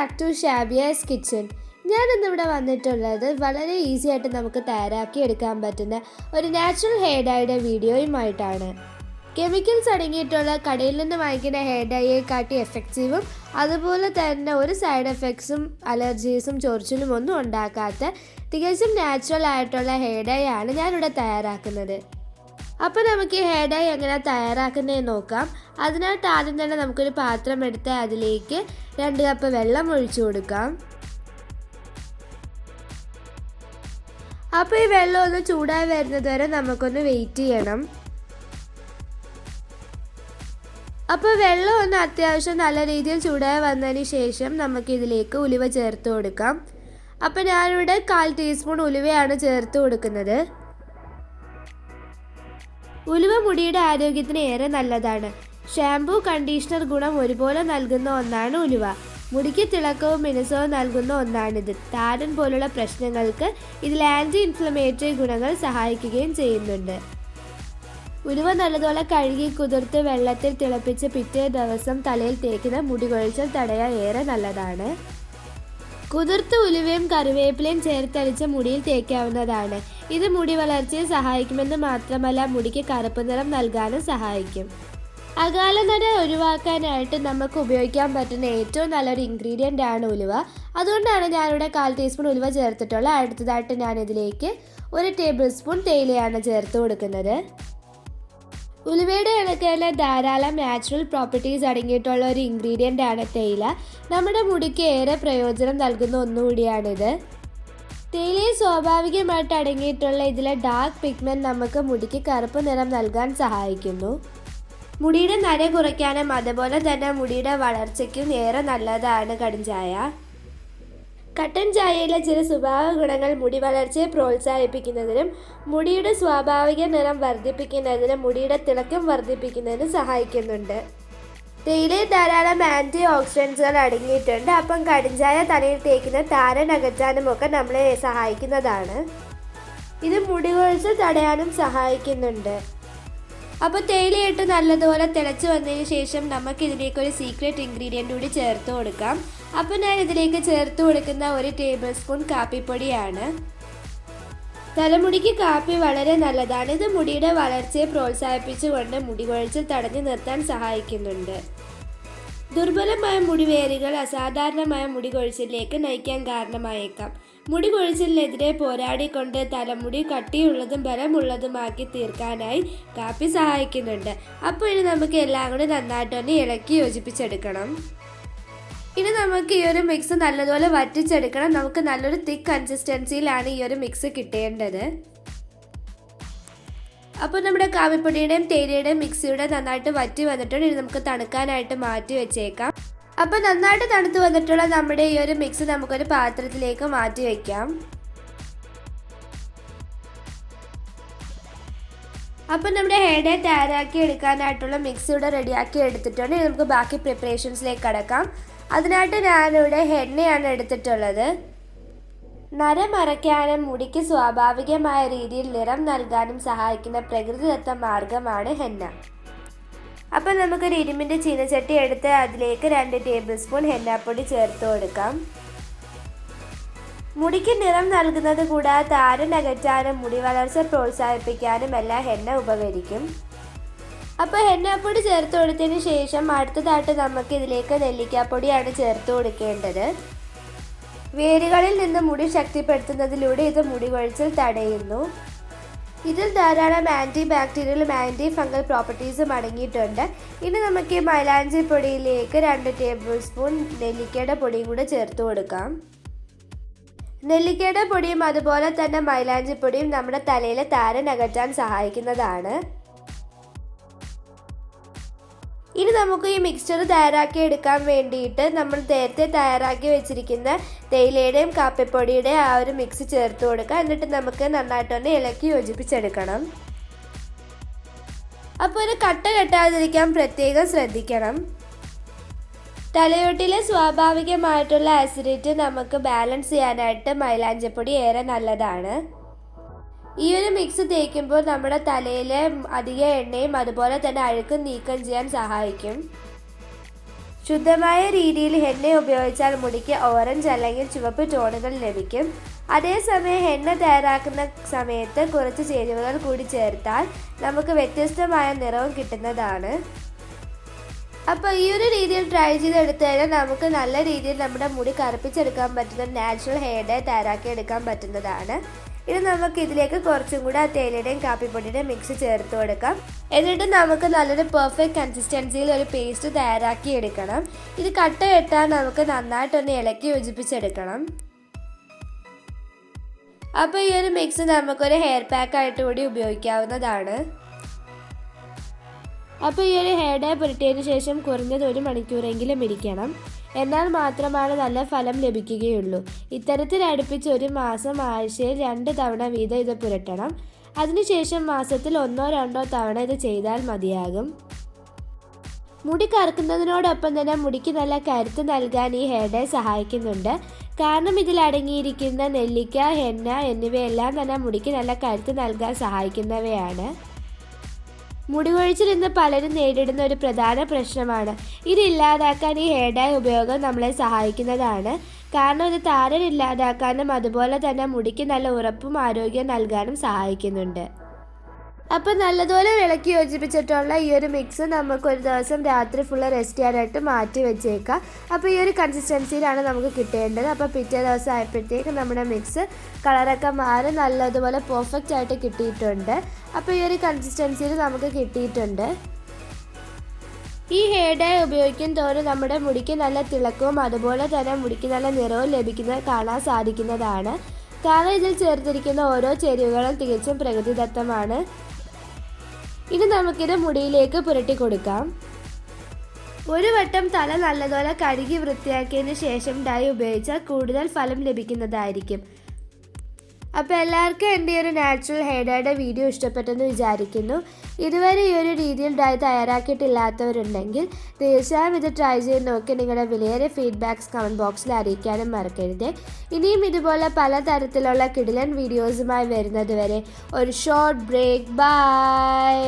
Back to Shabiya's kitchen ഞാൻ ഇന്നിവിടെ വന്നിട്ടുള്ളത് വളരെ ഈസി ആയിട്ട് നമുക്ക് തയ്യാറാക്കി എടുക്കാൻ പറ്റുന്ന ഒരു നാച്ചുറൽ ഹെയർ ഡൈയുടെ വീഡിയോയുമായിട്ടാണ്. കെമിക്കൽസ് അടങ്ങിയിട്ടുള്ള കടയിൽ നിന്ന് വാങ്ങിക്കുന്ന ഹെയർ ഡൈയെ കാട്ടി എഫക്റ്റീവും അതുപോലെ തന്നെ ഒരു സൈഡ് എഫക്ട്സും അലർജീസും ചൊറിച്ചിലും ഒന്നും ഉണ്ടാക്കാത്ത തികച്ചും നാച്ചുറൽ ആയിട്ടുള്ള ഹെയർ ഡൈ ആണ് ഞാനിവിടെ തയ്യാറാക്കുന്നത്. അപ്പോൾ നമുക്ക് ഈ ഹെയർ ഡൈ എങ്ങനെ തയ്യാറാക്കുന്നതെന്ന് നോക്കാം. അതിനായിട്ട് ആദ്യം തന്നെ നമുക്കൊരു പാത്രം എടുത്ത് അതിലേക്ക് രണ്ട് കപ്പ് വെള്ളം ഒഴിച്ചു കൊടുക്കാം. അപ്പോൾ ഈ വെള്ളം ഒന്ന് ചൂടായി വരുന്നത് വരെ നമുക്കൊന്ന് വെയിറ്റ് ചെയ്യണം. അപ്പോൾ വെള്ളം ഒന്ന് അത്യാവശ്യം നല്ല രീതിയിൽ ചൂടായി വന്നതിന് ശേഷം നമുക്കിതിലേക്ക് ഉലുവ ചേർത്ത് കൊടുക്കാം. അപ്പോൾ ഞാനിവിടെ കാൽ ടീസ്പൂൺ ഉലുവയാണ് ചേർത്ത് കൊടുക്കുന്നത്. ഉലുവ മുടിയുടെ ആരോഗ്യത്തിന് ഏറെ നല്ലതാണ്. ഷാംപൂ കണ്ടീഷണർ ഗുണം ഒരുപോലെ നൽകുന്ന ഒന്നാണ് ഉലുവ. മുടിക്ക് തിളക്കവും മിനുസവും നൽകുന്ന ഒന്നാണിത്. താരൻ പോലുള്ള പ്രശ്നങ്ങൾക്ക് ഇതിൽ ആന്റി ഇൻഫ്ലമേറ്ററി ഗുണങ്ങൾ സഹായിക്കുകയും ചെയ്യുന്നുണ്ട്. ഉലുവ നല്ലതുപോലെ കഴുകി കുതിർത്ത് വെള്ളത്തിൽ തിളപ്പിച്ച് പിറ്റേ ദിവസം തലയിൽ തേക്കുന്ന മുടി കൊഴിച്ചൽ തടയാൻ ഏറെ നല്ലതാണ്. കുതിർത്ത് ഉലുവയും കറിവേപ്പിലയും ചേർത്തടിച്ച മുടിയിൽ തേക്കാവുന്നതാണ്. ഇത് മുടി വളർച്ചയെ സഹായിക്കുമെന്ന് മാത്രമല്ല മുടിക്ക് കറുപ്പ് നിറം നൽകാനും സഹായിക്കും. അകാല നട ഒഴിവാക്കാനായിട്ട് നമുക്ക് ഉപയോഗിക്കാൻ പറ്റുന്ന ഏറ്റവും നല്ലൊരു ഇൻഗ്രീഡിയന്റ് ആണ് ഉലുവ. അതുകൊണ്ടാണ് ഞാനിവിടെ കാൽ ടീസ്പൂൺ ഉലുവ ചേർത്തിട്ടുള്ളത്. അടുത്തതായിട്ട് ഞാനിതിലേക്ക് ഒരു ടേബിൾ സ്പൂൺ തേയിലയാണ് ചേർത്ത് കൊടുക്കുന്നത്. ഉലുവയുടെ ഇണക്കയിലെ ധാരാളം നാച്ചുറൽ പ്രോപ്പർട്ടീസ് അടങ്ങിയിട്ടുള്ള ഒരു ഇൻഗ്രീഡിയന്റ് ആണ് തേയില. നമ്മുടെ മുടിക്ക് ഏറെ പ്രയോജനം നൽകുന്ന ഒന്നുകൂടിയാണിത്. തേയിലയിൽ സ്വാഭാവികമായിട്ട് അടങ്ങിയിട്ടുള്ള ഇതിലെ ഡാർക്ക് പിഗ്മെന്റ് നമുക്ക് മുടിക്ക് കറുപ്പ് നിറം നൽകാൻ സഹായിക്കുന്നു. മുടിയുടെ നര കുറയ്ക്കാനും അതുപോലെ തന്നെ മുടിയുടെ വളർച്ചയ്ക്കും ഏറെ നല്ലതാണ് കടുംചായ കട്ടൻ ചായയിലെ ചില സ്വഭാവ ഗുണങ്ങൾ മുടി വളർച്ചയെ പ്രോത്സാഹിപ്പിക്കുന്നതിനും മുടിയുടെ സ്വാഭാവിക നിറം വർദ്ധിപ്പിക്കുന്നതിനും മുടിയുടെ തിളക്കം വർദ്ധിപ്പിക്കുന്നതിനും സഹായിക്കുന്നുണ്ട്. തേയിലയിൽ ധാരാളം ആന്റി ഓക്സിഡൻസുകൾ അടങ്ങിയിട്ടുണ്ട്. അപ്പം കടിഞ്ചായ തലയിൽ തേക്കുന്ന താരൻ അകറ്റാനും ഒക്കെ നമ്മളെ സഹായിക്കുന്നതാണ്. ഇത് മുടി കൊഴിച്ചിൽ തടയാനും സഹായിക്കുന്നുണ്ട്. അപ്പോൾ തേയിലയിട്ട് നല്ലതുപോലെ തിളച്ച് വന്നതിന് ശേഷം നമുക്ക് ഇതിലേക്ക് ഒരു സീക്രട്ട് ഇൻഗ്രീഡിയന്റ് കൂടി ചേർത്ത് കൊടുക്കാം. അപ്പോൾ ഞാൻ ഇതിലേക്ക് ചേർത്ത് കൊടുക്കുന്ന ഒരു ടേബിൾ സ്പൂൺ കാപ്പിപ്പൊടിയാണ്. തലമുടിക്ക് കാപ്പി വളരെ നല്ലതാണ്. ഇത് മുടിയുടെ വളർച്ചയെ പ്രോത്സാഹിപ്പിച്ചുകൊണ്ട് മുടി കൊഴിച്ചിൽ തടഞ്ഞു നിർത്താൻ സഹായിക്കുന്നുണ്ട്. ദുർബലമായ മുടിവേരുകൾ അസാധാരണമായ മുടി കൊഴിച്ചിലേക്ക് നയിക്കാൻ കാരണമായേക്കാം. മുടി കൊഴിച്ചിലിനെതിരെ പോരാടിക്കൊണ്ട് തലമുടി കട്ടിയുള്ളതും ബലമുള്ളതുമാക്കി തീർക്കാനായി കാപ്പി സഹായിക്കുന്നുണ്ട്. അപ്പോൾ ഇനി നമുക്ക് എല്ലാം കൂടി നന്നായിട്ടൊന്ന് ഇളക്കി യോജിപ്പിച്ചെടുക്കണം. ഇനി നമുക്ക് ഈ ഒരു മിക്സ് നല്ലതുപോലെ വറ്റിച്ചെടുക്കണം. നമുക്ക് നല്ലൊരു തിക്ക് കൺസിസ്റ്റൻസിയിലാണ് ഈ ഒരു മിക്സ് കിട്ടേണ്ടത്. അപ്പോൾ നമ്മുടെ കാവിപ്പൊടിയുടെയും തേയിലയുടെയും മിക്സിയുടെ നന്നായിട്ട് വറ്റി വന്നിട്ടുണ്ട്. ഇനി നമുക്ക് തണുക്കാനായിട്ട് മാറ്റി വെച്ചേക്കാം. അപ്പോൾ നന്നായിട്ട് തണുത്ത് വന്നിട്ടുള്ള നമ്മുടെ ഈ ഒരു മിക്സ് നമുക്കൊരു പാത്രത്തിലേക്ക് മാറ്റി വെക്കാം. അപ്പം നമ്മുടെ ഹെയർ തയ്യാറാക്കി എടുക്കാനായിട്ടുള്ള മിക്സ് ഇവിടെ റെഡിയാക്കി എടുത്തിട്ടുണ്ട്. നമുക്ക് ബാക്കി പ്രിപ്പറേഷൻസിലേക്ക് കടക്കാം. അതിനായിട്ട് ഞാനിവിടെ എണ്ണയാണ് എടുത്തിട്ടുള്ളത്. നരമറയ്ക്കാനും മുടിക്ക് സ്വാഭാവികമായ രീതിയിൽ നിറം നൽകാനും സഹായിക്കുന്ന പ്രകൃതിദത്ത മാർഗമാണ് ഹെന്ന. അപ്പം നമുക്കൊരു ഇരുമ്പിന്റെ ചീനച്ചട്ടി എടുത്ത് അതിലേക്ക് രണ്ട് ടേബിൾ സ്പൂൺ ഹെന്നാപ്പൊടി ചേർത്ത് കൊടുക്കാം. മുടിക്ക് നിറം നൽകുന്നത് കൂടാതെ താരൻ അകറ്റാനും മുടി വളർച്ച പ്രോത്സാഹിപ്പിക്കാനും എല്ലാം ഹെന്ന ഉപകരിക്കും. അപ്പോൾ ഹെന്നാപ്പൊടി ചേർത്ത് കൊടുത്തതിന് ശേഷം അടുത്തതായിട്ട് നമുക്ക് ഇതിലേക്ക് നെല്ലിക്കാപ്പൊടിയാണ് ചേർത്ത് കൊടുക്കേണ്ടത്. വേരുകളിൽ നിന്ന് മുടി ശക്തിപ്പെടുത്തുന്നതിലൂടെ ഇത് മുടി കൊഴിച്ചിൽ തടയുന്നു. ഇതിൽ ധാരാളം ആന്റി ബാക്ടീരിയലും ആന്റി ഫംഗൽ പ്രോപ്പർട്ടീസും അടങ്ങിയിട്ടുണ്ട്. ഇനി നമുക്ക് ഈ മൈലാഞ്ചി പൊടിയിലേക്ക് രണ്ട് ടേബിൾ സ്പൂൺ നെല്ലിക്കയുടെ പൊടിയും കൂടെ ചേർത്ത് കൊടുക്കാം. നെല്ലിക്കയുടെ പൊടിയും അതുപോലെ തന്നെ മൈലാഞ്ചി പൊടിയും നമ്മുടെ തലയിലെ താരൻ അകറ്റാൻ സഹായിക്കുന്നതാണ്. ഇനി നമുക്ക് ഈ മിക്സ്ചർ തയ്യാറാക്കി എടുക്കാൻ വേണ്ടിയിട്ട് നമ്മൾ നേരത്തെ തയ്യാറാക്കി വെച്ചിരിക്കുന്ന തേയിലയുടെയും കാപ്പിപ്പൊടിയുടെയും ആ ഒരു മിക്സ് ചേർത്ത് കൊടുക്കുക. എന്നിട്ട് നമുക്ക് നന്നായിട്ടൊന്ന് ഇളക്കി യോജിപ്പിച്ചെടുക്കണം. അപ്പോൾ ഒരു കട്ട കെട്ടാതിരിക്കാൻ പ്രത്യേകം ശ്രദ്ധിക്കണം. തലയോട്ടിലെ സ്വാഭാവികമായിട്ടുള്ള ആസിഡിറ്റി നമുക്ക് ബാലൻസ് ചെയ്യാനായിട്ട് മൈലാഞ്ചപ്പൊടി ഏറെ നല്ലതാണ്. ഈ ഒരു മിക്സ് തേക്കുമ്പോൾ നമ്മുടെ തലയിലെ അധിക എണ്ണയും അതുപോലെ തന്നെ അഴുക്കും നീക്കം ചെയ്യാൻ സഹായിക്കും. ശുദ്ധമായ രീതിയിൽ ഹെന്ന ഉപയോഗിച്ചാൽ മുടിക്ക് ഓറഞ്ച് അല്ലെങ്കിൽ ചുവപ്പ് ടോണുകൾ ലഭിക്കും. അതേസമയം ഹെന്ന തയ്യാറാക്കുന്ന സമയത്ത് കുറച്ച് ചേരുവകൾ കൂടി ചേർത്താൽ നമുക്ക് വ്യത്യസ്തമായ നിറവും കിട്ടുന്നതാണ്. അപ്പോൾ ഈ ഒരു രീതിയിൽ ട്രൈ ചെയ്തെടുത്തു കഴിഞ്ഞാൽ നമുക്ക് നല്ല രീതിയിൽ നമ്മുടെ മുടി കറുപ്പിച്ചെടുക്കാൻ പറ്റുന്ന നാച്ചുറൽ ഹെയർ ഡേ തയ്യാറാക്കി എടുക്കാൻ പറ്റുന്നതാണ്. ഇനി നമുക്ക് ഇതിലേക്ക് കുറച്ചും കൂടെ ആ തേയിലയുടെയും കാപ്പിപ്പൊടിയുടെയും മിക്സ് ചേർത്ത് കൊടുക്കാം. എന്നിട്ട് നമുക്ക് നല്ലൊരു പെർഫെക്റ്റ് കൺസിസ്റ്റൻസിയിൽ ഒരു പേസ്റ്റ് തയ്യാറാക്കി എടുക്കണം. ഇത് കട്ട കെട്ടാൻ നമുക്ക് നന്നായിട്ടൊന്ന് ഇളക്കി യോജിപ്പിച്ചെടുക്കണം. അപ്പോൾ ഈ ഒരു മിക്സ് നമുക്കൊരു ഹെയർ പാക്ക് ആയിട്ട് കൂടി ഉപയോഗിക്കാവുന്നതാണ്. അപ്പോൾ ഈ ഒരു ഹെയർ ഡേ പുരട്ടിയതിന് ശേഷം കുറഞ്ഞത് ഒരു മണിക്കൂറെങ്കിലും ഇരിക്കണം. എന്നാൽ മാത്രമാണ് നല്ല ഫലം ലഭിക്കുകയുള്ളൂ. ഇത്തരത്തിൽ അടുപ്പിച്ച് ഒരു മാസം ആഴ്ചയിൽ രണ്ട് തവണ വീതം ഇത് പുരട്ടണം. അതിനുശേഷം മാസത്തിൽ ഒന്നോ രണ്ടോ തവണ ഇത് ചെയ്താൽ മതിയാകും. മുടി കറക്കുന്നതിനോടൊപ്പം തന്നെ മുടിക്ക് നല്ല കരുത്ത് നൽകാൻ ഈ ഹെയർ ഡേ സഹായിക്കുന്നുണ്ട്. കാരണം ഇതിൽ അടങ്ങിയിരിക്കുന്ന നെല്ലിക്ക ഹെന്ന എന്നിവയെല്ലാം തന്നെ മുടിക്ക് നല്ല കരുത്ത് നൽകാൻ സഹായിക്കുന്നവയാണ്. മുടികൊഴിച്ചിൽ ഇന്ന് പലരും നേരിടുന്ന ഒരു പ്രധാന പ്രശ്നമാണ്. ഇത് ഇല്ലാതാക്കാൻ ഈ ഹെയർ ഡൈ ഉപയോഗം നമ്മളെ സഹായിക്കുന്നതാണ്. കാരണം ഇത് താരൻ ഇല്ലാതാക്കാനും അതുപോലെ തന്നെ മുടിക്ക് നല്ല ഉറപ്പും ആരോഗ്യം നൽകാനും സഹായിക്കുന്നുണ്ട്. അപ്പോൾ നല്ലതുപോലെ വിളക്കി യോജിപ്പിച്ചിട്ടുള്ള ഈ ഒരു മിക്സ് നമുക്ക് ഒരു ദിവസം രാത്രി ഫുള്ള് റെസ്റ്റ് ചെയ്യാനായിട്ട് മാറ്റി വെച്ചേക്കാം. അപ്പോൾ ഈ ഒരു കൺസിസ്റ്റൻസിയിലാണ് നമുക്ക് കിട്ടേണ്ടത്. അപ്പോൾ പിറ്റേ ദിവസം ആയപ്പോഴത്തേക്ക് നമ്മുടെ മിക്സ് കളറൊക്കെ മാറി നല്ലതുപോലെ പെർഫെക്റ്റ് ആയിട്ട് കിട്ടിയിട്ടുണ്ട്. അപ്പോൾ ഈ ഒരു കൺസിസ്റ്റൻസിയിൽ നമുക്ക് കിട്ടിയിട്ടുണ്ട്. ഈ ഹെയർ ഡൈ ഉപയോഗിക്കും തോറും നമ്മുടെ മുടിക്ക് നല്ല തിളക്കവും അതുപോലെ തന്നെ മുടിക്ക് നല്ല നിറവും ലഭിക്കുന്നത് കാണാൻ സാധിക്കുന്നതാണ്. കാരണം ഇതിൽ ചേർത്തിരിക്കുന്ന ഓരോ ചേരുവകളും തികച്ചും പ്രകൃതിദത്തമാണ്. ഇനി നമുക്കിത് മുടിയിലേക്ക് പുരട്ടി കൊടുക്കാം. ഒരു വട്ടം തല നല്ലതുപോലെ കഴുകി വൃത്തിയാക്കിയതിന് ശേഷം ഡൈ ഉപയോഗിച്ചാൽ കൂടുതൽ ഫലം ലഭിക്കുന്നതായിരിക്കും. അപ്പോൾ എല്ലാവർക്കും എന്റെ ഒരു നാച്ചുറൽ ഹെയർ വീഡിയോ ഇഷ്ടപ്പെട്ടെന്ന് വിചാരിക്കുന്നു. ഇതുവരെ ഈ ഒരു രീതിയിൽ ഡൈ തയ്യാറാക്കിയിട്ടില്ലാത്തവരുണ്ടെങ്കിൽ തീർച്ചയായും ഇത് ട്രൈ ചെയ്ത് നോക്കി നിങ്ങളുടെ വിലയേറെ ഫീഡ്ബാക്ക്സ് കമന്റ് ബോക്സിൽ അറിയിക്കാനും മറക്കരുത്. ഇനിയും ഇതുപോലെ പലതരത്തിലുള്ള കിടിലൻ വീഡിയോസുമായി വരുന്നത് വരെ ഒരു ഷോർട്ട് ബ്രേക്ക് ബൈ